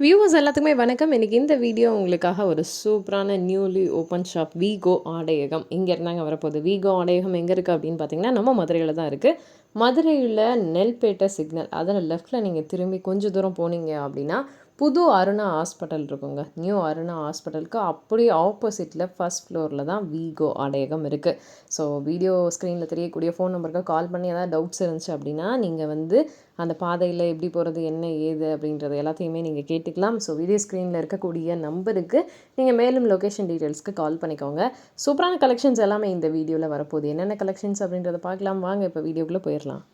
Viewers எல்லாத்துக்குமே வணக்கம். இன்றைக்கி இந்த வீடியோ உங்களுக்காக ஒரு சூப்பரான நியூலி ஓப்பன் ஷாப் வீகோ ஆடையகம். இங்கே இருந்தாங்க வரப்போகுது. வீகோ ஆடையகம் எங்கே இருக்குது அப்படின்னு பார்த்தீங்கன்னா நம்ம மதுரையில் தான் இருக்குது மதுரையில் நெல்பேட்டை சிக்னல் அதில் லெஃப்ட்டில் நீங்கள் திரும்பி கொஞ்சம் தூரம் போனீங்க அப்படின்னா புது அருணா ஹாஸ்பிட்டல் இருக்குங்க. நியூ அருணா ஹாஸ்பிட்டலுக்கு அப்படியே ஆப்போசிட்டில் ஃபஸ்ட் ஃப்ளோரில் தான் வீகோ அடையகம் இருக்குது ஸோ வீடியோ ஸ்க்ரீனில் தெரியக்கூடிய ஃபோன் நம்பருக்கு கால் பண்ணி ஏதாவது டவுட்ஸ் இருந்துச்சு அப்படின்னா நீங்கள் வந்து அந்த பாதையில் எப்படி போகிறது என்ன ஏது அப்படின்றது எல்லாத்தையுமே நீங்கள் கேட்டுக்கலாம். ஸோ வீடியோ ஸ்க்ரீனில் இருக்கக்கூடிய நம்பருக்கு நீங்கள் மேலும் லொக்கேஷன் டீட்டெயில்ஸ்க்கு கால் பண்ணிக்கோங்க. சூப்பரான கலெக்ஷன்ஸ் எல்லாமே இந்த வீடியோவில் வரப்போகுது. என்னென்ன கலெக்ஷன்ஸ் அப்படின்றத பார்க்கலாம். வாங்க இப்போ வீடியோக்குள்ளே போயிடலாம்.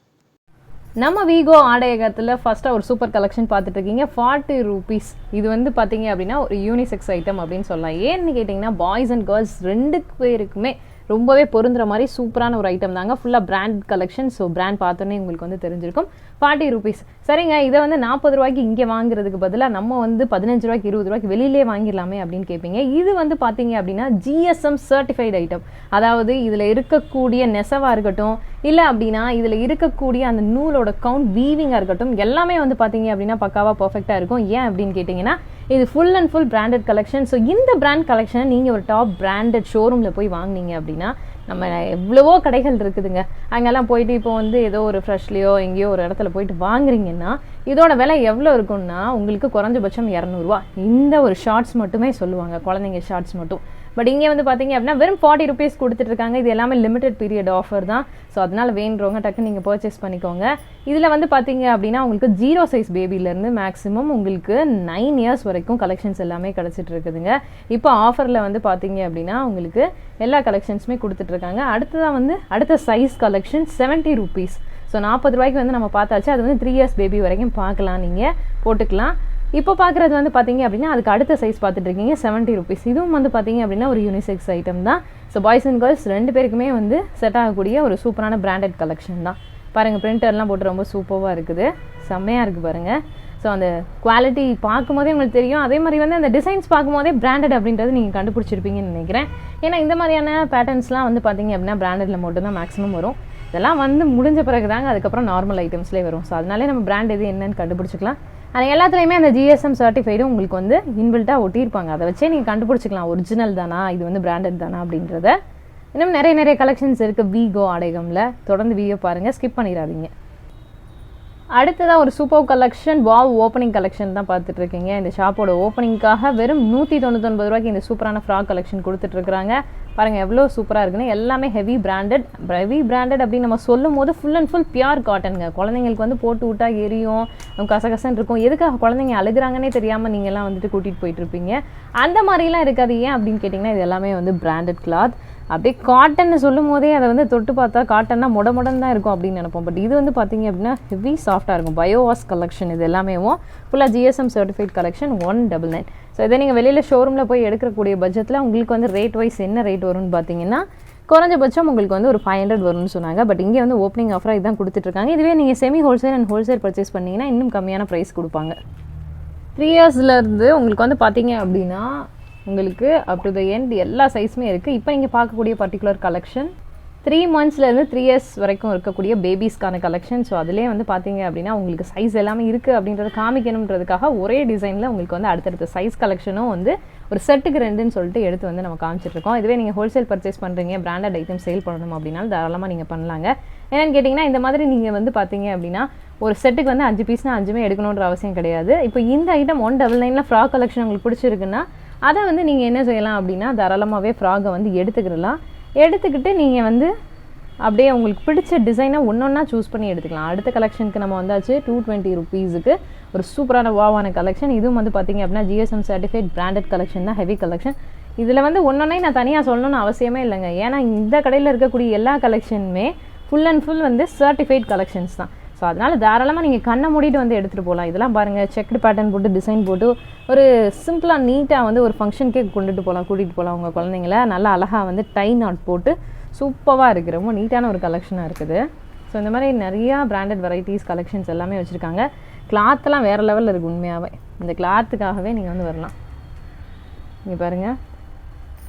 நம்ம வீகோ ஆடையகத்தில் ஃபஸ்ட்டாக ஒரு சூப்பர் கலெக்ஷன் பார்த்துட்டு இருக்கீங்க ஃபார்ட்டி ருபீஸ் இது வந்து பார்த்தீங்க அப்படின்னா ஒரு யூனிசெக்ஸ் ஐட்டம் அப்படின்னு சொல்லலாம். ஏன்னு கேட்டிங்கன்னா பாய்ஸ் அண்ட் கேர்ள்ஸ் ரெண்டு பேருக்குமே ரொம்பவே பொருந்துற மாதிரி சூப்பரான ஒரு ஐட்டம் தாங்க. ஃபுல்லாக பிராண்ட் கலெக்ஷன் ஸோ பிராண்ட் பார்த்தோன்னே உங்களுக்கு வந்து தெரிஞ்சிருக்கும். ஃபார்ட்டி ருபீஸ் சரிங்க இதை வந்து நாற்பது ரூபாய்க்கு இங்கே வாங்குறதுக்கு பதிலாக நம்ம வந்து பதினஞ்சு ரூபாய்க்கு இருபது ரூபாய்க்கு வெளியிலே வாங்கிடலாமே அப்படின்னு கேட்பீங்க இது வந்து பார்த்தீங்க அப்படின்னா ஜிஎஸ்எம் சர்டிஃபைடு ஐட்டம் அதாவது இதில் இருக்கக்கூடிய நெசவாக இருக்கட்டும் இல்லை அப்படின்னா இதில் இருக்கக்கூடிய அந்த நூலோட கவுண்ட் வீவிங்காக இருக்கட்டும் எல்லாமே வந்து பார்த்தீங்க அப்படின்னா பக்காவாக பர்ஃபெக்டாக இருக்கும். ஏன் அப்படின்னு கேட்டிங்கன்னா இது full and full branded collection so இந்த பிராண்ட் கலெக்ஷனை நீங்கள் ஒரு டாப் பிராண்டட் ஷோரூமில் போய் வாங்கினீங்க அப்படின்னா நம்ம எவ்வளவோ கடைகள் இருக்குதுங்க. அங்கெல்லாம் போயிட்டு இப்போ வந்து ஏதோ ஒரு ஃப்ரெஷ்லேயோ எங்கேயோ ஒரு இடத்துல போயிட்டு வாங்குறீங்கன்னா இதோட விலை எவ்வளோ இருக்கும்னா உங்களுக்கு குறைஞ்சபட்சம் இரநூறுவா. இந்த ஒரு ஷார்ட்ஸ் மட்டுமே சொல்லுவாங்க. குழந்தைங்க ஷார்ட்ஸ் மட்டும். பட் இங்கே வந்து பார்த்தீங்க அப்படின்னா வெறும் ஃபார்ட்டி ருபீஸ் கொடுத்துட்டு இருக்காங்க. இது எல்லாமே லிமிடெட் பீரியட் ஆஃபர் தான். ஸோ அதனால் வேணுறவங்க டக்கு நீங்கள் பர்ச்சேஸ் பண்ணிக்கோங்க. இதில் வந்து பார்த்தீங்க அப்படின்னா உங்களுக்கு ஜீரோ சைஸ் பேபிலேருந்து மேக்ஸிமம் உங்களுக்கு நைன் இயர்ஸ் வரைக்கும் கலெக்ஷன்ஸ் எல்லாமே கிடச்சிட்டு இருக்குதுங்க. இப்போ ஆஃபரில் வந்து பார்த்தீங்க அப்படின்னா உங்களுக்கு எல்லா கலெக்ஷன்ஸுமே கொடுத்துட்ருக்காங்க அடுத்ததாக வந்து அடுத்த size collection seventy rupees so நாற்பது ரூபாய்க்கு வந்து நம்ம பார்த்தாச்சு. அது வந்து த்ரீ இயர்ஸ் பேபி வரைக்கும் பார்க்கலாம் நீங்கள் போட்டுக்கலாம். இப்போ பார்க்குறது வந்து பார்த்தீங்க அப்படின்னா அதுக்கு அடுத்த சைஸ் பார்த்துட்டு இருக்கீங்க செவன்ட்டி ருபீஸ் இதுவும் வந்து பார்த்தீங்க அப்படின்னா ஒரு யூனிசெக்ஸ் ஐட்டம் தான். ஸோ பாய்ஸ் அண்ட் கேர்ள்ஸ் ரெண்டு பேருக்குமே வந்து செட் ஆகக்கூடிய ஒரு சூப்பரான பிராண்டட் கலெக்ஷன் தான். பாருங்கள் பிரிண்டர்லாம் போட்டு ரொம்ப சூப்பராக இருக்குது. செம்மையாக இருக்குது பாருங்கள் ஸோ அந்த குவாலிட்டி பார்க்கும்போதே உங்களுக்கு தெரியும். அதே மாதிரி வந்து அந்த டிசைன்ஸ் பார்க்கும்போதே பிராண்டட் அப்படின்றது நீங்கள் கண்டுபிடிச்சிருப்பீங்கன்னு நினைக்கிறேன். ஏன்னா இந்த மாதிரியான பேட்டர்ன்ஸ்லாம் வந்து பார்த்தீங்க அப்படின்னா பிராண்டடில் மட்டும்தான் மேக்ஸிமம் வரும். இதெல்லாம் வந்து முடிஞ்ச பிறகு தாங்க அதுக்கப்புறம் நார்மல் ஐட்டம்ஸ்லேயே வரும். ஸோ அதனாலே நம்ம பிராண்ட் எது என்னன்னு கண்டுபிடிச்சிக்கலாம். ஆனால் எல்லாத்துலேயுமே அந்த ஜிஎஸ்எம் சர்டிஃபைடு உங்களுக்கு வந்து இன்பில்ட்டாக ஒட்டியிருப்பாங்க. அதை வச்சே நீங்கள் கண்டுபிடிச்சிக்கலாம். ஒரிஜினல் தானா? இது வந்து பிராண்டட் தானா? அப்படின்றத. இன்னும் நிறைய நிறைய கலெக்ஷன்ஸ் இருக்குது வீகோ ஆடைகமில் தொடர்ந்து வீடியோ பாருங்கள் ஸ்கிப் பண்ணிடாதீங்க. அடுத்ததாக ஒரு super collection wow opening collection தான் பார்த்துட்ருக்கீங்க. இந்த ஷாப்போட ஓப்பனிங்காக வெறும் நூற்றி தொண்ணூத்தொன்பது ரூபாய்க்கு இந்த சூப்பரான ஃப்ராக் கலெக்ஷன் கொடுத்துட்ருக்குறாங்க. பாருங்கள் எவ்வளோ சூப்பராக இருக்குன்னு. எல்லாமே ஹெவி பிராண்டட் ஹெவி பிராண்டட் அப்படின்னு நம்ம சொல்லும் போது ஃபுல் அண்ட் ஃபுல் பியூர் காட்டனுங்க குழந்தைங்களுக்கு வந்து போட்டு விட்டா எரியும் கசகசன்னு இருக்கும். எதுக்காக குழந்தைங்க அழுகுறாங்கன்னே தெரியாமல் நீங்கள்லாம் வந்துட்டு கூட்டிகிட்டு போயிட்டு இருப்பீங்க. அந்த மாதிரிலாம் இருக்காது. ஏன் அப்படின்னு கேட்டிங்கன்னா இது எல்லாமே வந்து பிராண்டட் கிளாத் அப்படியே காட்டன்னு சொல்லும் போதே அதை வந்து தொட்டு பார்த்தா காட்டன்னா முட முடன் தான் இருக்கும் அப்படின்னு நினைப்போம். பட் இது வந்து பார்த்தீங்க அப்படின்னா ஹெவி சாஃப்டாக இருக்கும். பயோவாஸ் கலெக்ஷன் இது எல்லாமே ஃபுல்லாக GSM certified collection one double nine so இதை நீங்கள் வெளியில் ஷோரூமில் போய் எடுக்கக்கூடிய பட்ஜெட்டில் உங்களுக்கு வந்து ரேட் வைஸ் என்ன ரேட் வரும்னு பார்த்தீங்கன்னா குறைஞ்சபட்சம் உங்களுக்கு வந்து ஒரு ஃபைவ் ஹண்ட்ரட் வரும்னு சொன்னாங்க. பட் இங்கே வந்து ஓப்பனிங் ஆஃபராக இதான் கொடுத்துட்ருக்காங்க. இதுவே நீங்கள் semi wholesale and wholesale purchase பண்ணிங்கன்னா இன்னும் கம்மியான ப்ரைஸ் கொடுப்பாங்க. த்ரீ இயர்ஸ்லேருந்து உங்களுக்கு வந்து பார்த்தீங்க அப்படின்னா உங்களுக்கு அப் டு த எண்ட் எல்லா சைஸுமே இருக்குது இப்போ நீங்கள் பார்க்கக்கூடிய பர்டிகுலர் கலெக்ஷன் த்ரீ மந்த்ஸ்லேருந்து த்ரீ இயர்ஸ் வரைக்கும் இருக்கக்கூடிய பேபிஸ்க்கான கலெக்ஷன் ஸோ அதிலே வந்து பார்த்தீங்க அப்படின்னா உங்களுக்கு சைஸ் எல்லாமே இருக்குது அப்படின்றத காமிக்கணுன்றதுக்காக ஒரே டிசைனில் உங்களுக்கு வந்து அடுத்தடுத்த சைஸ் கலெக்ஷனும் வந்து ஒரு செட்டுக்கு ரெண்டுன்னு சொல்லிட்டு எடுத்து வந்து நம்ம காமிச்சிட்ருக்கோம் இதுவே நீங்கள் ஹோல்சேல் பர்ச்சேஸ் பண்ணுறீங்க பிராண்டட் ஐட்டம் சேல் பண்ணணும் அப்படின்னாலும் தாராளமாக நீங்கள் பண்ணலாங்க. என்னென்னு கேட்டிங்கன்னா இந்த மாதிரி நீங்கள் வந்து பார்த்தீங்க அப்படின்னா ஒரு செட்டுக்கு வந்து அஞ்சு பீஸ்னால் அஞ்சுமே எடுக்கணுன்ற அவசியம் கிடையாது. இப்போ இந்த ஐட்டம் ஒன் டபுள் நைனில் ஃப்ராக் கலெக்ஷன் உங்களுக்கு பிடிச்சிருக்குன்னா அதை வந்து நீங்கள் என்ன செய்யலாம் அப்படின்னா தாராளமாகவே ஃப்ராகை வந்து எடுத்துக்கிடலாம். எடுத்துக்கிட்டு நீங்கள் வந்து அப்படியே உங்களுக்கு பிடிச்ச டிசைனை ஒன்று ஒன்றா சூஸ் பண்ணி எடுத்துக்கலாம். அடுத்த கலெக்ஷனுக்கு நம்ம வந்தாச்சு டூ டுவெண்ட்டி ருபீஸுக்கு ஒரு சூப்பரான வாவான கலெக்ஷன் இதுவும் வந்து பார்த்தீங்க அப்படின்னா ஜிஎஸ்எம் சர்டிஃபைட் பிராண்டட் கலெக்ஷன் தான் ஹெவி கலெக்ஷன் இதில் வந்து ஒன்றொன்னே நான் தனியாக சொல்லணும்னு அவசியமே இல்லைங்க. ஏன்னா இந்த கடையில் இருக்கக்கூடிய எல்லா கலெக்ஷனுமே ஃபுல் அண்ட் ஃபுல் வந்து சர்டிஃபைட் கலெக்ஷன்ஸ் தான். ஸோ அதனால் தாராளமாக நீங்கள் கண்ணை மூடிட்டு வந்து எடுத்துகிட்டு போகலாம் இதெல்லாம் பாருங்கள் செக்டு பேட்டர்ன் போட்டு டிசைன் போட்டு ஒரு சிம்பிளாக நீட்டாக வந்து ஒரு ஃபங்க்ஷனுக்கே கொண்டுட்டு போகலாம் கூட்டிகிட்டு போகலாம் உங்கள் குழந்தைங்கள. நல்லா அழகாக வந்து டை நாட் போட்டு சூப்பராக இருக்குது ரொம்ப நீட்டான ஒரு கலெக்ஷனாக இருக்குது. ஸோ இந்த மாதிரி நிறையா பிராண்டட் வெரைட்டிஸ் கலெக்ஷன்ஸ் எல்லாமே வச்சுருக்காங்க. கிளாத்தெல்லாம் வேறு லெவலில் இருக்குது உண்மையாகவே இந்த கிளாத்துக்காகவே நீங்கள் வந்து வரலாம். இங்கே பாருங்கள்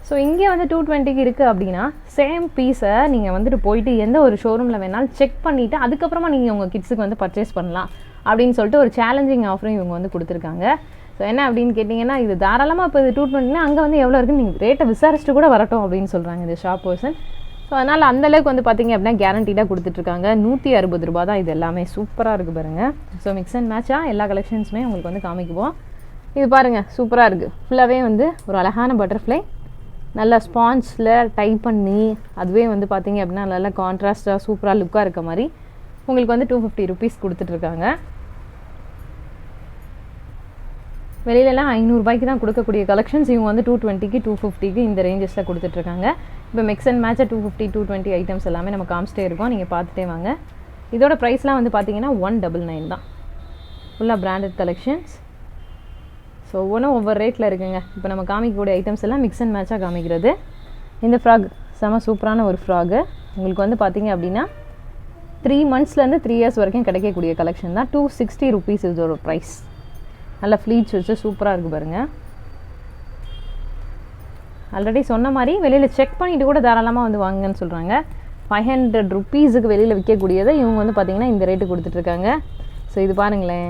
ஸோ இங்கே வந்து டூ டுவெண்ட்டிக்கு இருக்குது அப்படின்னா சேம் பீஸை நீங்கள் வந்துட்டு போயிட்டு எந்த ஒரு ஷோரூமில் வேணாலும் செக் பண்ணிவிட்டு அதுக்கப்புறமா நீங்கள் உங்கள் கிட்ஸுக்கு வந்து பர்ச்சேஸ் பண்ணலாம் அப்படின்னு சொல்லிட்டு ஒரு சேலஞ்சிங் ஆஃபரும் இவங்க வந்து கொடுத்துருக்காங்க. ஸோ என்ன அப்படின்னு கேட்டிங்கன்னா இது தாராளமாக இப்போ இது டூ டுவெண்ட்டினா அங்கே வந்து எவ்வளோ இருக்குன்னு நீங்கள் ரேட்டை விசாரிச்சுட்டு கூட வரட்டும் அப்படின்னு சொல்கிறாங்க இந்த ஷாப் பர்சன் ஸோ அதனால் அந்தளவுக்கு வந்து பார்த்தீங்க அப்படின்னா கேரண்டீடாக கொடுத்துட்ருக்காங்க. நூற்றி அறுபது ரூபா தான் இது எல்லாமே சூப்பராக இருக்குது பாருங்கள் ஸோ மிக்ஸ் அண்ட் மேட்சாக எல்லா கலெக்ஷன்ஸுமே உங்களுக்கு வந்து காமிக்குவோம். இது பாருங்கள் சூப்பராக இருக்குது ஃபுல்லாகவே வந்து ஒரு அழகான பட்டர்ஃப்ளை நல்லா ஸ்பான்ஸில் டைப் பண்ணி அதுவே வந்து பார்த்தீங்க அப்படின்னா நல்லா கான்ட்ராஸ்டாக சூப்பராக லுக்காக இருக்க மாதிரி உங்களுக்கு வந்து டூ ஃபிஃப்டி ருபீஸ் கொடுத்துட்ருக்காங்க. வெளியிலலாம் ஐநூறுபாய்க்கு தான் கொடுக்கக்கூடிய கலெக்ஷன்ஸ் இவங்க வந்து டூ டுவெண்ட்டிக்கு டூ ஃபிஃப்டிக்கு இந்த ரேஞ்சஸில் கொடுத்துட்ருக்காங்க. இப்போ மிக்ஸ் அண்ட் மேட்சாக two fifty two twenty items எல்லாமே நம்ம காமிச்சிட்டே இருக்கோம். நீங்கள் பார்த்துட்டே வாங்க. இதோட ப்ரைஸ்லாம் வந்து பார்த்தீங்கன்னா ஒன் டபுள் நைன் தான். ஃபுல்லாக பிராண்டட் கலெக்ஷன்ஸ் ஸோ ஒவ்வொன்றும் ஒவ்வொரு ரேட்டில் இருக்குங்க. இப்போ நம்ம காமிக்கக்கூடிய ஐட்டம்ஸ் எல்லாம் மிக்ஸ் அண்ட் மேட்சாக காமிக்கிறது. இந்த ஃப்ராக் செம சூப்பரான ஒரு ஃப்ராகு உங்களுக்கு வந்து பார்த்தீங்க அப்படின்னா த்ரீ மந்த்ஸ்லேருந்து த்ரீ இயர்ஸ் வரைக்கும் கிடைக்கக்கூடிய கலெக்ஷன் தான் டூ சிக்ஸ்டி ருபீஸ் இதோட ப்ரைஸ் நல்லா ஃப்ளீட்ஸ் வச்சு சூப்பராக இருக்குது பாருங்கள் ஆல்ரெடி சொன்ன மாதிரி வெளியில் செக் பண்ணிவிட்டு கூட தாராளமாக வந்து வாங்குங்கன்னு சொல்கிறாங்க ஃபைவ் ஹண்ட்ரட் ருப்பீஸுக்கு வெளியில் விற்கக்கூடியதை இவங்க வந்து பார்த்திங்கன்னா இந்த ரேட்டு கொடுத்துட்ருக்காங்க ஸோ இது பாருங்களேன்.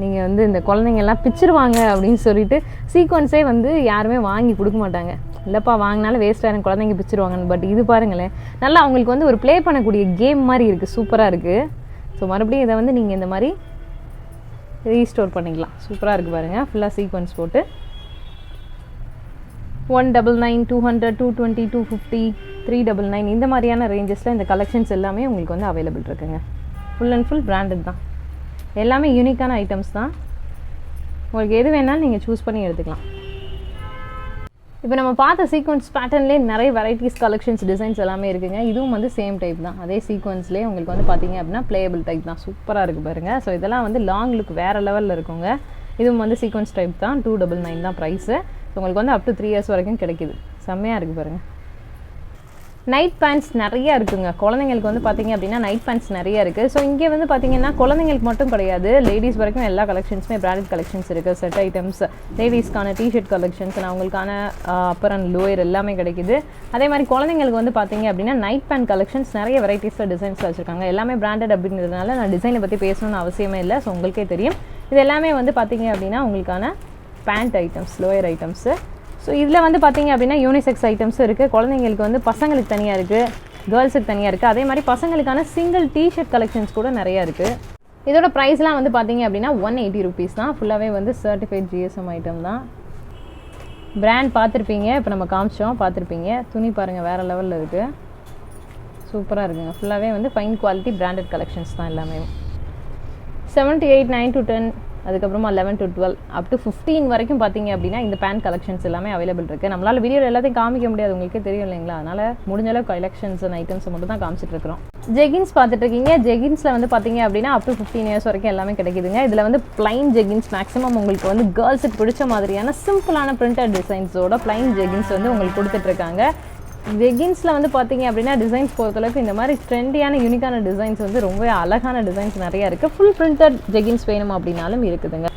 நீங்கள் வந்து இந்த குழந்தைங்கள்லாம் பிச்சிருவாங்க அப்படின்னு சொல்லிட்டு சீக்வன்ஸே வந்து யாருமே வாங்கி கொடுக்க மாட்டாங்க. இல்லைப்பா வாங்கினாலும் வேஸ்ட்டாக குழந்தைங்க பிச்சிருவாங்கன்னு. பட் இது பாருங்களேன் நல்லா அவங்களுக்கு வந்து ஒரு ப்ளே பண்ணக்கூடிய கேம் மாதிரி இருக்குது சூப்பராக இருக்குது ஸோ மறுபடியும் இதை வந்து நீங்கள் இந்த மாதிரி ரீஸ்டோர் பண்ணிக்கலாம். சூப்பராக இருக்குது பாருங்கள் ஃபுல்லாக சீக்வன்ஸ் போட்டு. One double nine two hundred two twenty two fifty three double nine இந்த மாதிரியான ரேஞ்சஸில் இந்த கலெக்ஷன்ஸ் எல்லாமே உங்களுக்கு வந்து அவைலபிள் இருக்குங்க. ஃபுல் அண்ட் ஃபுல் பிராண்டட் தான். எல்லாமே யூனிக்கான ஐட்டம்ஸ் தான். உங்களுக்கு எது வேணாலும் நீங்கள் சூஸ் பண்ணி எடுத்துக்கலாம். இப்போ நம்ம பார்த்த சீக்வன்ஸ் பேட்டர்ன்லேயே நிறைய வெரைட்டிஸ் கலெக்ஷன்ஸ் டிசைன்ஸ் எல்லாமே இருக்குங்க. இதுவும் வந்து சேம் டைப் தான். அதே சீக்வன்ஸ்லேயே உங்களுக்கு வந்து பார்த்தீங்க அப்படின்னா பிளேயபிள் டைப் தான். சூப்பராக இருக்குது பாருங்கள் ஸோ இதெல்லாம் வந்து லாங் லுக் வேறு லெவலில் இருக்குங்க. இதுவும் வந்து சீக்வன்ஸ் டைப் தான். டூ டபுள் நைன் தான் ப்ரைஸு ஸோ உங்களுக்கு வந்து அப் டு த்ரீ இயர்ஸ் வரைக்கும் கிடைக்குது. செம்மையாக இருக்குது பாருங்கள் நைட் பேண்ட்ஸ் நிறையா இருக்குங்க. குழந்தைங்களுக்கு வந்து பார்த்தீங்க அப்படின்னா நைட் பேண்ட்ஸ் நிறைய இருக்குது ஸோ இங்கே வந்து பார்த்தீங்கன்னா குழந்தைங்களுக்கு மட்டும் கிடையாது. லேடிஸ் வரைக்கும் எல்லா கலெக்ஷன்ஸுமே பிராண்டட் கலெக்ஷன்ஸ் இருக்குது செட் ஐட்டம்ஸ் லேடிஸ்க்கான டிஷர்ட் கலெக்ஷன்ஸ் அவங்களுக்கான அப்பர் அண்ட் லோயர் எல்லாமே கிடைக்குது. அதே மாதிரி குழந்தைங்களுக்கு வந்து பார்த்தீங்க அப்படின்னா நைட் பேண்ட் கலெக்ஷன்ஸ் நிறைய வெரைட்டிஸில் டிசைன்ஸ் வச்சுருக்காங்க. எல்லாமே பிராண்டட் அப்படிங்கிறதுனால நான் டிசைனை பற்றி பேசணும்னு அவசியமே இல்லை. ஸோ உங்களுக்கே தெரியும். இது எல்லாமே வந்து பார்த்தீங்க அப்படின்னா உங்களுக்கான pant items lower items so இதில் வந்து பார்த்தீங்க அப்படின்னா யூனிசெக்ஸ் ஐட்டம்ஸும் இருக்குது குழந்தைங்களுக்கு வந்து பசங்களுக்கு தனியாக இருக்குது கேர்ள்ஸுக்கு தனியாக இருக்குது அதே மாதிரி பசங்களுக்கான சிங்கிள் டிஷர்ட் கலெக்ஷன்ஸ் கூட நிறையா இருக்குது இதோட ப்ரைஸ்லாம் வந்து பார்த்தீங்க அப்படின்னா ஒன் எயிட்டி ருபீஸ் தான். ஃபுல்லாகவே வந்து சர்டிஃபைட் ஜிஎஸ்எம் ஐட்டம் தான். பிராண்ட் பார்த்துருப்பீங்க. இப்போ நம்ம காமிச்சோம். பார்த்துருப்பீங்க. துணி பாருங்கள் வேறு லெவலில் இருக்குது சூப்பராக இருக்குங்க. ஃபுல்லாகவே வந்து ஃபைன் குவாலிட்டி பிராண்டட் கலெக்ஷன்ஸ் தான் எல்லாமே. Seventy eight nine to ten அதுக்கப்புறமா eleven to twelve up to fifteen வரைக்கும் பார்த்தீங்க அப்படின்னா இந்த பேண்ட் கலெக்ஷன்ஸ் எல்லாமே அவைலபிள் இருக்குது நம்மளால் வீடியோ எல்லாத்தையும் காமிக்க முடியாது உங்களுக்கே தெரியும் இல்லைங்களா? அதனால் முடிஞ்ச அளவு கலெக்ஷன்ஸ் அண்ட் ஐட்டம்ஸ் மட்டும் தான் காமிச்சிட்டு இருக்கிறோம். ஜெகின்ஸ் பார்த்துட்டு இருக்கீங்க. ஜெகின்ஸில் வந்து பார்த்தீங்க அப்படின்னா அப் டு ஃபிஃப்டீன் இயர்ஸ் வரைக்கும் எல்லாமே கிடைக்குதுங்க. இதில் வந்து பிளைன் ஜெகின்ஸ் மேக்ஸிமம் உங்களுக்கு வந்து கேர்ள்ஸுக்கு பிடிச்ச மாதிரியான சிம்பிளான பிரிண்டட் டிசைன்ஸோட பிளைன் ஜெகின்ஸ் வந்து உங்களுக்கு கொடுத்துட்ருக்காங்க வெகின்ஸில் வந்து பார்த்தீங்க அப்படின்னா டிசைன்ஸ் பொறுத்தளவுக்கு இந்த மாதிரி ட்ரெண்டியான யூனிக்கான டிசைன்ஸ் வந்து ரொம்ப அழகான டிசைன்ஸ் நிறையா இருக்குது ஃபுல் பிரிண்டட் ஜெகின்ஸ் வேணும் அப்படின்னாலும் இருக்குதுங்க.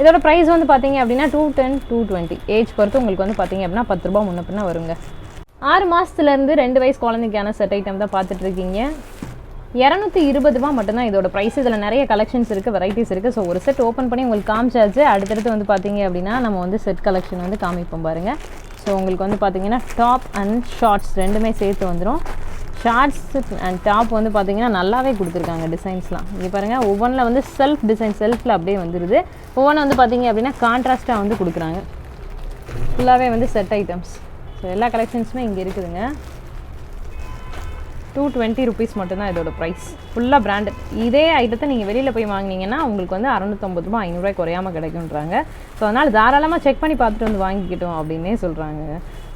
இதோட ப்ரைஸ் வந்து பார்த்தீங்க அப்படின்னா two ten two twenty age பொறுத்து உங்களுக்கு வந்து பார்த்தீங்க அப்படின்னா பத்து ரூபா முன்ன பின்ன வருங்க. ஆறு மாதத்துலேருந்து ரெண்டு வயசு குழந்தைக்கான செட் ஐட்டம் தான் பார்த்துட்ருக்கீங்க இரநூத்தி இருபது ரூபா மட்டும்தான் இதோட ப்ரைஸ் இதில் நிறைய கலெக்ஷன்ஸ் இருக்குது வெரைட்டிஸ் இருக்குது ஸோ ஒரு செட் ஓப்பன் பண்ணி உங்களுக்கு காமிச்சாச்சு. அடுத்தடுத்து வந்து பார்த்தீங்க அப்படின்னா நம்ம வந்து செட் கலெக்ஷன் வந்து காமிப்போம் பாருங்கள் ஸோ உங்களுக்கு வந்து பார்த்தீங்கன்னா டாப் அண்ட் ஷார்ட்ஸ் ரெண்டுமே சேர்த்து வந்துடும் ஷார்ட்ஸ் அண்ட் டாப் வந்து பார்த்திங்கன்னா நல்லாவே கொடுத்துருக்காங்க டிசைன்ஸ்லாம் இங்கே பாருங்கள் ஒவ்வொன்றில் வந்து செல்ஃப் டிசைன் செல்ஃபில் அப்படியே வந்துடுது ஒவ்வொன்றும் வந்து பார்த்தீங்க அப்படின்னா கான்ட்ராஸ்ட்டாக வந்து கொடுக்குறாங்க. ஃபுல்லாகவே வந்து செட் ஐட்டம்ஸ் ஸோ எல்லா கலெக்ஷன்ஸுமே இங்கே இருக்குதுங்க. டூ டுவெண்ட்டி ருபீஸ் மட்டும்தான் இதோட ப்ரைஸ் ஃபுல்லாக பிராண்டட் இதே ஐட்டத்தை நீங்கள் வெளியில் போய் வாங்கினீங்கன்னா உங்களுக்கு வந்து அறநூற்றம்பது ரூபா ஐநூறுரூவாய் குறையாமல் கிடைக்குன்றாங்க ஸோ அதனால் தாராளமாக செக் பண்ணி பார்த்துட்டு வந்து வாங்கிக்கிட்டோம் அப்படின்னே சொல்கிறாங்க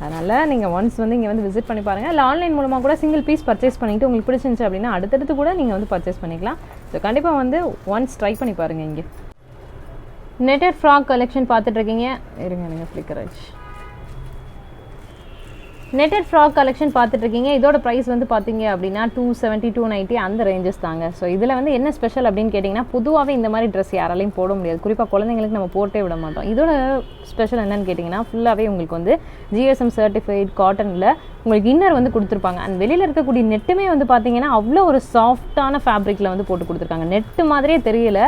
அதனால் நீங்கள் ஒன்ஸ் வந்து இங்கே வந்து விசிட் பண்ணி பாருங்கள் இல்லை ஆன்லைன் மூலமாக கூட சிங்கிள் பீஸ் பர்ச்சேஸ் பண்ணிவிட்டு உங்களுக்கு பிடிச்சிருந்துச்சு அப்படின்னா அடுத்தடுத்து கூட நீங்கள் வந்து பர்ச்சேஸ் பண்ணிக்கலாம். ஸோ கண்டிப்பாக வந்து ஒன்ஸ் ட்ரை பண்ணி பாருங்கள் இங்கே. நெட்டட் ஃப்ராக் கலெக்ஷன் பார்த்துட்ருக்கீங்க இருங்க நீங்கள் ஃப்ளிக்கராஜ் நெட்டட் ஃப்ராக் கலெக்ஷன் பார்த்துட்டு இருக்கீங்க இதோட ப்ரைஸ் வந்து பார்த்தீங்க அப்படின்னா டூ செவன்ட்டி டூ நைன்ட்டி அந்த ரேஞ்சஸ் தாங்க. ஸோ இதில் வந்து என்ன ஸ்பெஷல் அப்படின்னு கேட்டிங்கன்னா பொதுவாகவே இந்த மாதிரி ட்ரெஸ் யாராலையும் போட முடியாது. குறிப்பாக குழந்தைங்களுக்கு நம்ம போட்டே விட மாட்டோம். இதோட ஸ்பெஷல் என்னன்னு கேட்டிங்கன்னா ஃபுல்லாகவே உங்களுக்கு வந்து ஜிஎஸ்எம் சர்டிஃபைட் காட்டனில் உங்களுக்கு இன்னர் வந்து கொடுத்துருப்பாங்க. அண்ட் வெளியில் இருக்கக்கூடிய நெட்டுமே வந்து பார்த்தீங்கன்னா அவ்வளோ ஒரு சாஃப்டான ஃபேப்ரிக்கில் வந்து போட்டு கொடுத்துருக்காங்க. நெட்டு மாதிரியே தெரியல.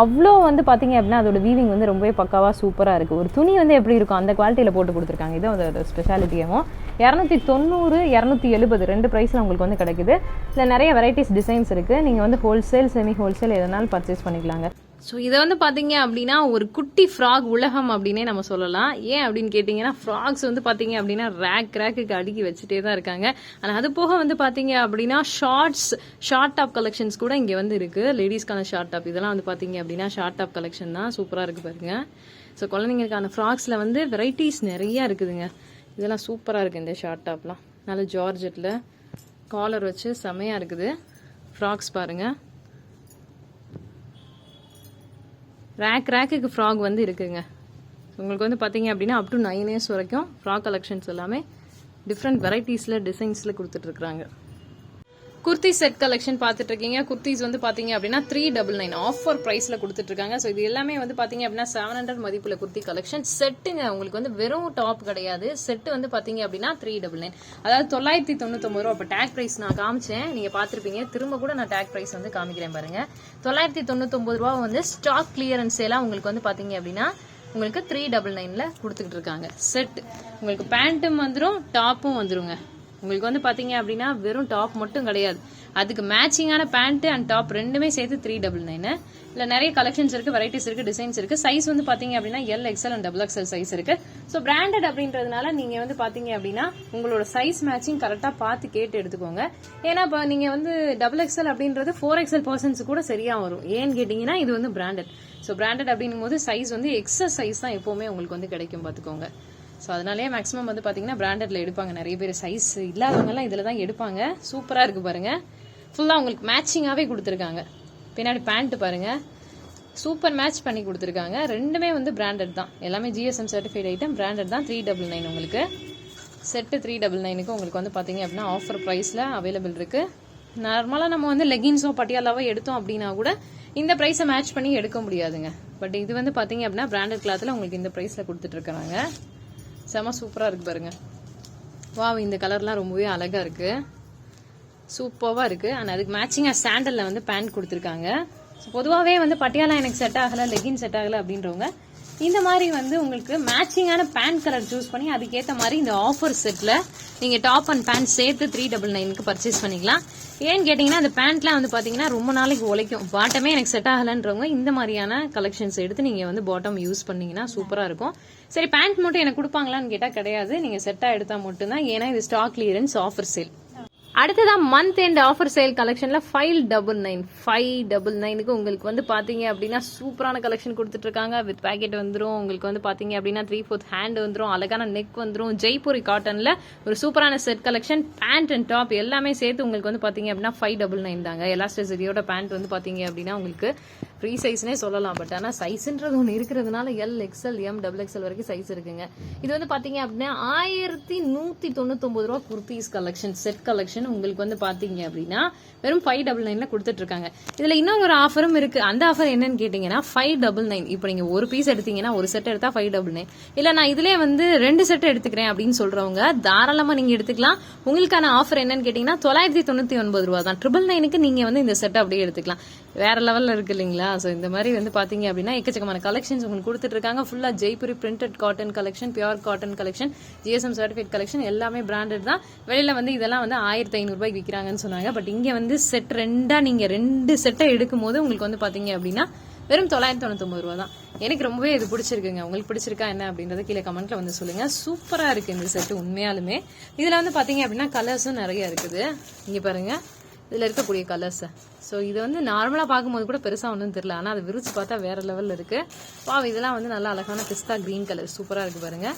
அவ்வளோ வந்து பார்த்தீங்க அப்படின்னா அதோட வீவிங் வந்து ரொம்பவே பக்காவாக சூப்பராக இருக்குது ஒரு துணி வந்து எப்படி இருக்கும் அந்த குவாலிட்டியில் போட்டு கொடுத்துருக்காங்க. இது அதோட ஸ்பெஷாலிட்டியாகவும் இரநூத்தி தொண்ணூறு இரநூத்தி எழுபது ரெண்டு ப்ரைஸில் உங்களுக்கு வந்து கிடைக்குது. இதில் நிறைய வெரைட்டிஸ் டிசைன்ஸ் இருக்குது நீங்கள் வந்து ஹோல்சேல் செமி ஹோல்சேல் எதனாலும் பர்ச்சேஸ் பண்ணிக்கலாங்க. ஸோ இதை வந்து பார்த்தீங்க அப்படின்னா ஒரு குட்டி ஃப்ராக் உலகம் அப்படின்னே நம்ம சொல்லலாம். ஏன் அப்படின்னு கேட்டிங்கன்னா ஃப்ராக்ஸ் வந்து பார்த்தீங்க அப்படின்னா ரேக் ரேக்குக்கு அடுக்கி வச்சுட்டே தான் இருக்காங்க. ஆனால் அது போக வந்து பார்த்தீங்க அப்படின்னா ஷார்ட்ஸ் ஷார்ட் டாப் கலெக்ஷன்ஸ் கூட இங்கே வந்து இருக்குது லேடிஸ்க்கான ஷார்ட் டாப் இதெல்லாம் வந்து பார்த்தீங்க அப்படின்னா ஷார்ட் டாப் கலெக்ஷன் தான். சூப்பராக இருக்குது பாருங்க. ஸோ குழந்தைங்களுக்கான ஃப்ராக்ஸில் வந்து வெரைட்டிஸ் நிறையா இருக்குதுங்க. இதெல்லாம் சூப்பராக இருக்குது இந்த ஷார்ட் டாப்லாம் நல்ல ஜார்ஜெட்டில் காலர் வச்சு செமையாக இருக்குது. ஃப்ராக்ஸ் பாருங்கள் ரேக் ரேக்குக்கு ஃப்ராக் வந்து இருக்குங்க. உங்களுக்கு வந்து பார்த்தீங்க அப்படின்னா அப் டு நைன் இயர்ஸ் வரைக்கும் ஃப்ராக் கலெக்ஷன்ஸ் எல்லாமே டிஃப்ரெண்ட் வெரைட்டிஸில் டிசைன்ஸில் கொடுத்துட்ருக்குறாங்க குர்த்தி செட் கலெக்ஷன் பார்த்துட்டு இருக்கீங்க குர்த்திஸ் வந்து பார்த்தீங்க அப்படின்னா த்ரீ டபுள் நைன் ஆஃபர் ப்ரைஸில் கொடுத்துட்ருக்காங்க. ஸோ இது எல்லாமே வந்து பார்த்தீங்க அப்படின்னா செவன் ஹண்ட்ரட் மதிப்பில் குர்த்தி கலெக்ஷன் செட்டுங்க உங்களுக்கு வந்து வெறும் டாப் கிடையாது. செட்டு வந்து பார்த்தீங்க அப்படின்னா த்ரீ டபுள் நைன் அதாவது தொள்ளாயிரத்தி தொண்ணூத்தொம்பது ரூபா. இப்போ டேக் ப்ரைஸ் நான் காமிச்சேன். நீங்கள் பார்த்துருப்பீங்க. திரும்ப கூட நான் டேக் ப்ரைஸ் வந்து காமிக்கிறேன் பாருங்கள் தொள்ளாயிரத்தி தொண்ணூத்தொம்பது ரூபா வந்து ஸ்டாக் கிளியரன்ஸ் எல்லாம் உங்களுக்கு வந்து பார்த்தீங்க அப்படின்னா உங்களுக்கு த்ரீ டபுள் நைனில் கொடுத்துக்கிட்டு இருக்காங்க செட் உங்களுக்கு பேண்ட்டும் வந்துடும் டாப்பும் வந்துருங்க. உங்களுக்கு வந்து பார்த்தீங்க அப்படின்னா வெறும் டாப் மட்டும் கிடையாது. அதுக்கு மேட்சிங்கான பேண்ட்டு அண்ட் டாப் ரெண்டுமே சேர்த்து த்ரீ டபுள் நைனு இல்லை நிறைய கலெக்ஷன்ஸ் இருக்குது வெரைட்டிஸ் இருக்குது டிசைன்ஸ் இருக்குது சைஸ் வந்து பார்த்தீங்க அப்படின்னா L XL and double XL size இருக்குது ஸோ பிராண்டட் அப்படின்றதுனால நீங்கள் வந்து பார்த்தீங்க அப்படின்னா உங்களோட சைஸ் மேட்சிங் கரெக்டாக பார்த்து கேட்டு எடுத்துக்கோங்க. ஏன்னா இப்போ நீங்கள் வந்து டபுள் எக்ஸ்எல் அப்படின்றது ஃபோர் எக்ஸ்எல் பர்சன்ஸ் கூட சரியாக வரும். ஏன்னு கேட்டிங்கன்னா இது வந்து பிராண்டட் ஸோ பிராண்டட் அப்படிங்கும் போது சைஸ் வந்து எக்ஸஸ் சைஸ் தான் எப்போவுமே உங்களுக்கு வந்து கிடைக்கும் பார்த்துக்கோங்க ஸோ அதனாலேயே மேக்ஸிமம் வந்து பார்த்தீங்கன்னா பிராண்டட்ல எடுப்பாங்க. நிறைய பேர் சைஸ் இல்லாதவங்கலாம் இதில் தான் எடுப்பாங்க. சூப்பராக இருக்குது பாருங்கள் ஃபுல்லாக உங்களுக்கு மேட்சிங்காகவே கொடுத்துருக்காங்க. பின்னாடி பேண்ட்டு பாருங்கள் சூப்பர் மேட்ச் பண்ணி கொடுத்துருக்காங்க. ரெண்டுமே வந்து பிராண்டட் தான். எல்லாமே ஜிஎஸ்எம் சர்டிஃபைட் ஐட்டம் பிராண்டட் தான். த்ரீ டபுள் நைன் உங்களுக்கு. செட்டு த்ரீ டபுள் நைனுக்கு உங்களுக்கு வந்து பார்த்தீங்க அப்படின்னா ஆஃபர் ப்ரைஸில் அவைலபிள் இருக்குது நார்மலாக நம்ம வந்து லெகின்ஸோ பட்டியாலாவோ எடுத்தோம் அப்படின்னா கூட இந்த ப்ரைஸை மேட்ச் பண்ணி எடுக்க முடியாதுங்க. பட் இது வந்து பார்த்தீங்க அப்படின்னா பிராண்டட் கிளாத்தில் உங்களுக்கு இந்த ப்ரைஸில் கொடுத்துட்ருக்குறாங்க செம சூப்பராக இருக்கு பாருங்க. வா இந்த கலர்லாம் ரொம்பவே அழகாக இருக்கு. சூப்பராக இருக்கு. அண்ட் அதுக்கு மேட்சிங்காக சாண்டலில் வந்து பேண்ட் கொடுத்துருக்காங்க. ஸோ பொதுவாகவே வந்து பட்டியாலா எனக்கு செட் ஆகலை லெகின் செட் ஆகலை அப்படின்றவங்க இந்த மாதிரி வந்து உங்களுக்கு மேட்சிங்கான பேண்ட் கலர் சூஸ் பண்ணி அதுக்கேற்ற மாதிரி இந்த ஆஃபர் செட்டில் நீங்கள் டாப் அண்ட் பேண்ட் சேர்த்து த்ரீ டபுள் நைனுக்கு பர்ச்சேஸ் பண்ணிக்கலாம். ஏன்னு கேட்டிங்கன்னா அந்த பேண்ட்லாம் வந்து பார்த்தீங்கன்னா ரொம்ப நாளைக்கு உழைக்கும். பாட்டமே எனக்கு செட் ஆகலைன்றவங்க இந்த மாதிரியான கலெக்ஷன்ஸ் எடுத்து நீங்கள் வந்து பாட்டம் யூஸ் பண்ணீங்கன்னா சூப்பராக இருக்கும். சரி பேண்ட் மட்டும் எனக்கு கொடுப்பாங்களான்னு கேட்டால் கிடையாது. நீங்கள் செட்டாக எடுத்தால் மட்டும்தான். ஏன்னா இது ஸ்டாக் கிளியரன்ஸ் ஆஃபர் சேல் அடுத்ததான் மந்த் எண்ட் ஆஃபர் சேல் கலெக்ஷனில் five double nine five double நைனுக்கு உங்களுக்கு வந்து பார்த்தீங்க அப்படின்னா சூப்பரான கலெக்ஷன் கொடுத்துட்ருக்காங்க. வித் பேக்கெட் வந்துடும் உங்களுக்கு வந்து பார்த்தீங்க அப்படின்னா த்ரீ ஃபோர்த் ஹேண்ட் வந்துடும் அழகான நெக் வந்துடும் ஜெய்ப்பூரி காட்டனில் ஒரு சூப்பரான set collection pant and top எல்லாமே சேர்த்து உங்களுக்கு வந்து பார்த்தீங்க அப்படின்னா ஃபைவ் டபுள் நைன் தாங்க. எலாஸ்டிசிட்டியோட பேண்ட் வந்து பார்த்தீங்க அப்படின்னா உங்களுக்கு ஃப்ரீ சைஸ்னே சொல்லலாம் பட் ஆனால் சைஸ்ன்றது ஒன்று இருக்கிறதுனால L XL M double XL வரைக்கும் சைஸ் இருக்குங்க. இது வந்து பார்த்தீங்க அப்படின்னா ஆயிரத்தி நூற்றி தொண்ணூத்தொம்பது ரூபா குர்த்திஸ் கலெக்ஷன் செட் கலெக்ஷன் உங்களுக்கு வந்து பார்த்தீங்க அப்படின்னா வெறும் ஃபைவ் டபுள் நைனில் கொடுத்துட்ருக்காங்க இதில் இன்னும் ஒரு ஆஃபரும் இருக்குது அந்த ஆஃபர் என்னன்னு கேட்டிங்கன்னா ஃபைவ் டபுள் நைன் இப்போ நீங்கள் ஒரு பீஸ் எடுத்தீங்கன்னா ஒரு செட் எடுத்தால் ஃபைவ் டபுள் நைன் இல்லை நான் இதிலே வந்து ரெண்டு செட் எடுத்துக்கிறேன் அப்படின்னு சொல்கிறவங்க தாராளமாக நீங்கள் எடுத்துக்கலாம். உங்களுக்கான ஆஃபர் என்னன்னு கேட்டிங்கன்னா தொள்ளாயிரத்தி தொண்ணூற்றி ஒன்பது ரூபா தான் ட்ரிபிள் நைனுக்கு நீங்கள் வந்து இந்த செட் அப்படியே எடுத்துக்கலாம். வேற லெவலில் இருக்கு இல்லைங்களா? ஸோ இந்த மாதிரி வந்து பார்த்தீங்க அப்படின்னா எக்கச்சக்கமான கலெக்ஷன்ஸ் உங்களுக்கு கொடுத்துட்டு இருக்காங்க. ஃபுல்லாக Jaipuri printed cotton collection pure cotton collection GSM certificate collection எல்லாமே பிராண்டட் தான். வெளியில் வந்து இதெல்லாம் வந்து ஆயிரத்தி ஐநூறுபாய்க்கு விற்கிறாங்கன்னு சொன்னாங்க. பட் இங்கே வந்து செட் ரெண்டாக நீங்கள் ரெண்டு செட்டை எடுக்கும் போது உங்களுக்கு வந்து பார்த்தீங்க அப்படின்னா வெறும் தொள்ளாயிரத்தி தொண்ணூத்தொம்பது ரூபா தான். எனக்கு ரொம்பவே இது பிடிச்சிருக்குங்க. உங்களுக்கு பிடிச்சிருக்கா என்ன அப்படின்றத கீழே கமெண்ட்ல வந்து சொல்லுங்க. சூப்பராக இருக்கு இந்த செட்டு உண்மையாலுமே. இதில் வந்து பார்த்தீங்க அப்படின்னா கலர்ஸும் நிறைய இருக்குது. இங்கே பாருங்க. இதில் இருக்கக்கூடிய கலர்ஸ் ஸோ இது வந்து நார்மலாக பார்க்கும்போது கூட பெருசாக ஒன்றும் தெரில ஆனால் அது விரிச்சு பார்த்தா வேற லெவலில் இருக்குது வா இதெல்லாம் வந்து நல்லா அழகான பிஸ்தா க்ரீன் கலர் சூப்பராக இருக்குது பாருங்கள்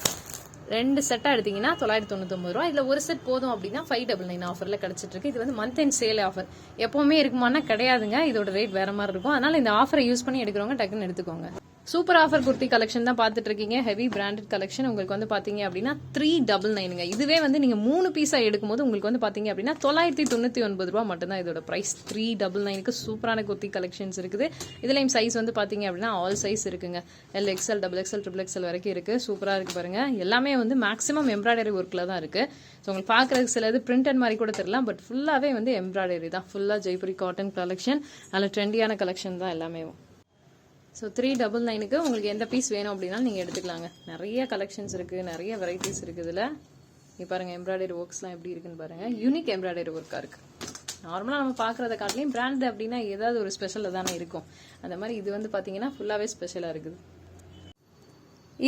ரெண்டு செட்டாக எடுத்தீங்கன்னா தொள்ளாயிரத்தி தொண்ணூத்தொம்பது ரூபா இதில் ஒரு செட் போதும் அப்படின்னா ஃபைவ் டபுள் நைன் ஆஃபரில் கிடச்சிட்ருக்கு இது வந்து மந்த் அண்ட் சேல் ஆஃபர் எப்போவுமே இருக்குமானா கிடையாதுங்க. இதோட ரேட் வேறு மாதிரி இருக்கும். அதனால் இந்த ஆஃபரை யூஸ் பண்ணி எடுக்கிறவங்க டக்குன்னு எடுத்துக்கோங்க. சூப்பர் ஆஃபர் குர்த்தி கலெக்ஷன் தான் பார்த்துட்டு இருக்கீங்க ஹெவி பிராண்டட் கலெக்ஷன் உங்களுக்கு வந்து பார்த்தீங்க அப்படின்னா த்ரீ டபுள் நைனுங்க இதுவே வந்து நீங்கள் மூணு பீஸாக எடுக்கும்போது உங்களுக்கு வந்து பார்த்தீங்க அப்படின்னா தொள்ளாயிரத்தி தொண்ணூற்றி ஒன்பது ரூபா மட்டும்தான் இதோட ப்ரைஸ் த்ரீ டபுள் நைனுக்கு சூப்பரான குர்த்தி கலெக்ஷன்ஸ் இருக்குது. இதுலேயும் சைஸ் வந்து பார்த்தீங்க அப்படின்னா ஆல் சைஸ் இருக்குங்க. L XL double XL triple XL வரைக்கும் இருக்குது சூப்பராக இருக்குது பாருங்கள் எல்லாமே வந்து மேக்ஸிமம் எம்ப்ராய்டரி ஒர்க்கில் தான் இருக்குது ஸோ உங்களுக்கு பார்க்கறதுக்கு சிலது பிரிண்டட் மாதிரி கூட தெரியலாம். பட் ஃபுல்லாகவே வந்து எம்ப்ராய்டரி தான். ஃபுல்லாக ஜெய்புரி காட்டன் கலெக்ஷன் நல்ல ட்ரெண்டியான கலெக்ஷன் தான் எல்லாமே. ஸோ த்ரீ டபுள் நைனுக்கு உங்களுக்கு எந்த பீஸ் வேணும் அப்படின்னா நீங்கள் எடுத்துக்கலாங்க. நிறைய கலெக்ஷன்ஸ் இருக்குது நிறைய வெரைட்டிஸ் இருக்குது இதில். நீ பாருங்கள் எம்ப்ராய்டரி ஒர்க்ஸ்லாம் எப்படி இருக்குன்னு பாருங்கள் யூனிக் எம்ப்ராய்டரி ஒர்க்காக இருக்குது நார்மலாக நம்ம பார்க்குறத காட்டிலையும் பிராண்ட் அப்படின்னா ஏதாவது ஒரு ஸ்பெஷலில் தானே இருக்கும். அந்த மாதிரி இது வந்து பார்த்தீங்கன்னா ஃபுல்லாகவே ஸ்பெஷலாக இருக்குது.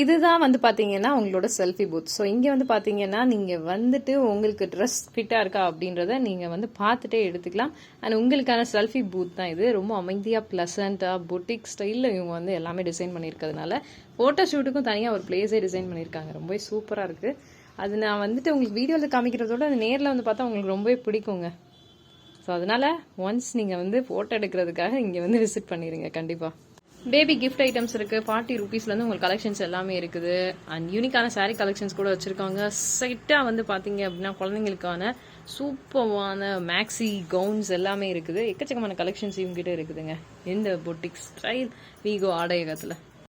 இதுதான் வந்து பார்த்தீங்கன்னா உங்களோட செல்ஃபி பூத் ஸோ இங்கே வந்து பார்த்தீங்கன்னா நீங்கள் வந்துட்டு உங்களுக்கு ட்ரெஸ் ஃபிட்டாக இருக்கா அப்படின்றத நீங்கள் வந்து பார்த்துட்டே எடுத்துக்கலாம். அண்ட் உங்களுக்கான செல்ஃபி பூத் தான் இது. ரொம்ப அமைதியாக ப்ளசண்ட்டாக பொட்டிக் ஸ்டைலில் இவங்க வந்து எல்லாமே டிசைன் பண்ணியிருக்கிறதுனால ஃபோட்டோ ஷூட்டுக்கும் தனியாக ஒரு பிளேஸே டிசைன் பண்ணியிருக்காங்க. ரொம்பவே சூப்பராக இருக்குது அது நான் வந்துட்டு உங்களுக்கு வீடியோவில் காமிக்கிறதோட அது நேரில் வந்து பார்த்தா உங்களுக்கு ரொம்பவே பிடிக்குங்க. ஸோ அதனால் ஒன்ஸ் நீங்கள் வந்து ஃபோட்டோ எடுக்கிறதுக்காக இங்கே வந்து விசிட் பண்ணிடுங்க கண்டிப்பாக பேபி கிஃப்ட் ஐட்டம்ஸ் இருக்கு ஃபார்ட்டி ருபீஸ்லேருந்து உங்களுக்கு கலெக்ஷன்ஸ் எல்லாமே இருக்குது. அண்ட் யூனிக்கான சாரீ கலெக்ஷன்ஸ் கூட வச்சுருக்காங்க. செட்டாக வந்து பார்த்தீங்க அப்படின்னா குழந்தைங்களுக்கான சூப்பரான மேக்ஸி கவுன்ஸ் எல்லாமே இருக்குது. எக்கச்சக்கமான கலெக்ஷன்ஸ் இவங்ககிட்ட இருக்குதுங்க. இந்த பொட்டிக் ஸ்டைல் வீகோ ஆடையகத்தில்